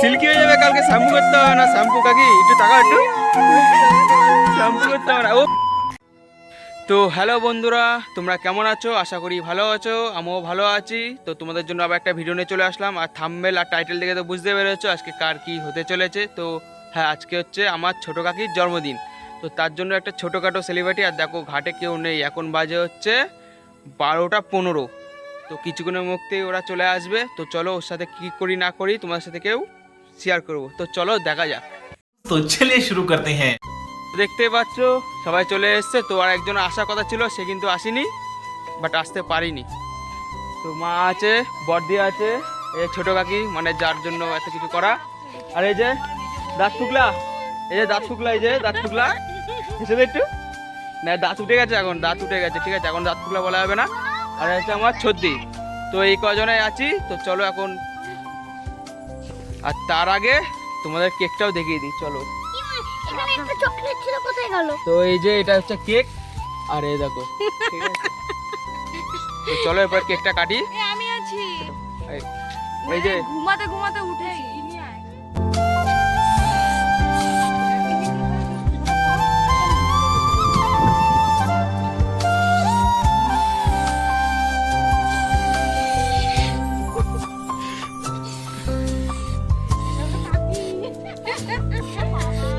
Silky হয়ে যাবে কালকে, শ্যাম্পু করতে হবে না। শ্যাম্পু কাকি, একটু টাকা একটু। শ্যাম্পু করতে হবে না। ও তো হ্যালো বন্ধুরা, তোমরা কেমন আছো? আশা করি ভালো আছো, আমিও ভালো আছি। তো তোমাদের জন্য আবার একটা ভিডিও নিয়ে চলে আসলাম। আর থাম্বেল আর টাইটেল দেখে তো বুঝতে পেরেছ আজকে কার কি হতে চলেছে। তো হ্যাঁ আজকে হচ্ছে আমার ছোটো কাকির জন্মদিন। তো তার জন্য একটা ছোটোখাটো সেলিব্রিটি আর দেখো, ঘাটে কেউ নেই। এখন বাজে হচ্ছে বারোটা পনেরো। তো কিছুক্ষণের মধ্যেই ওরা চলে আসবে। তো চলো ওর সাথে কি করি না করি তোমার সাথে কেউ শেয়ার করব। তো চলো দেখা যাক। তো চলে শুরু করতে হ্যাঁ। দেখতে পাচ্ছ সবাই চলে এসছে। তো আর একজন আসার কথা ছিল সে কিন্তু আসেনি বাট আসতে পারিনি। তো মা আছে বর্দি আছে এই ছোট কাকি মানে যার জন্য এত কিছু করা। আর এই যে দাঁত ফুকলা এই যে দাঁত ফুকলা এই যে দাঁত ফুকলা। এসে একটু। না দাঁত উঠে গেছে এখন দাঁত উঠে গেছে ঠিক আছে এখন দাঁত ফুকলা বলা হবে না। আর হচ্ছে আমার ছদ্দি। তো এই কজনে আছি তো চলো এখন। আর তার আগে তোমাদের কেকটাও দেখিয়ে দিই চলো। তো এই যে এটা হচ্ছে কেক আর এই দেখো ঠিক আছে? তো চলো এরপর কেকটা কাটি। আমি আছি। এই- এই যে ঘুমাতে ঘুমাতে উঠেছি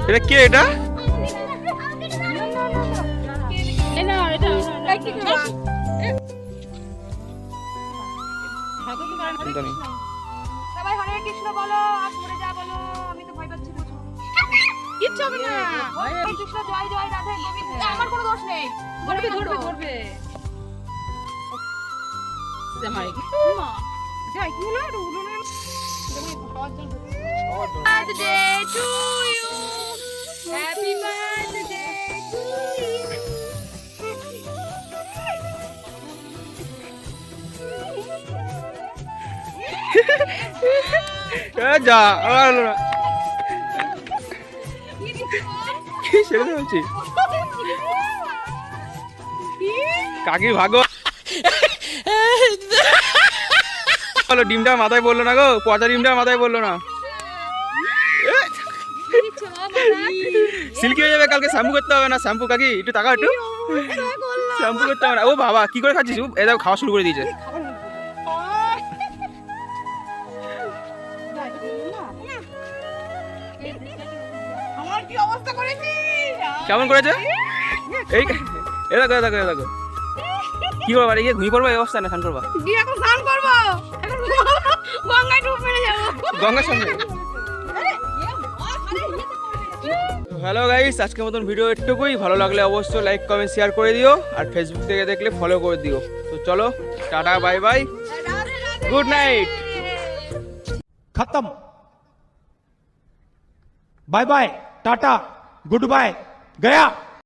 এটা কে এটা? সবাই হরে কৃষ্ণ বলো আর পড়ে যা বলো আমি তো ভয় পাচ্ছি কিচ্ছু হবে না। কৃষ্ণ জয় জয় রাধে গোবিন্দ। আমার কোনো দোষ নেই। ধরবে ধরবে ধরবে. Happy birthday to you. যা আর হলো না। কি কাকি ভাগো। ডিমটা মাথায় বলল না গো? পচা ডিমটা মাথায় বলল না? সিল্কি হয়ে যাবে কালকে শ্যাম্পু করতে হবে না? শ্যাম্পু কাকি একটু টাকা একটু। শ্যাম্পু করতে হবে না। ও বাবা কি করে খাচ্ছিস? এ দেখো খাওয়া শুরু করে দিয়েছে। কেমন করেছে? এই এ দেখো এ দেখো এ দেখো। কি করব বাড়ি গিয়ে ঘুমিয়ে পড়ব? এই অবস্থা না স্নান করবা? এখন স্নান করব। গঙ্গায় ডুব মেরে যাব। গঙ্গার সামনে হ্যালো গাইস, আজকের মতন ভিডিও একটুকুই ভালো লাগলে অবশ্যই লাইক কমেন্ট শেয়ার করে দিও আর ফেসবুক থেকে দেখলে ফলো করে দিও। তো চলো, tata bye bye good night খতম। Bye bye tata. Good bye Gaya.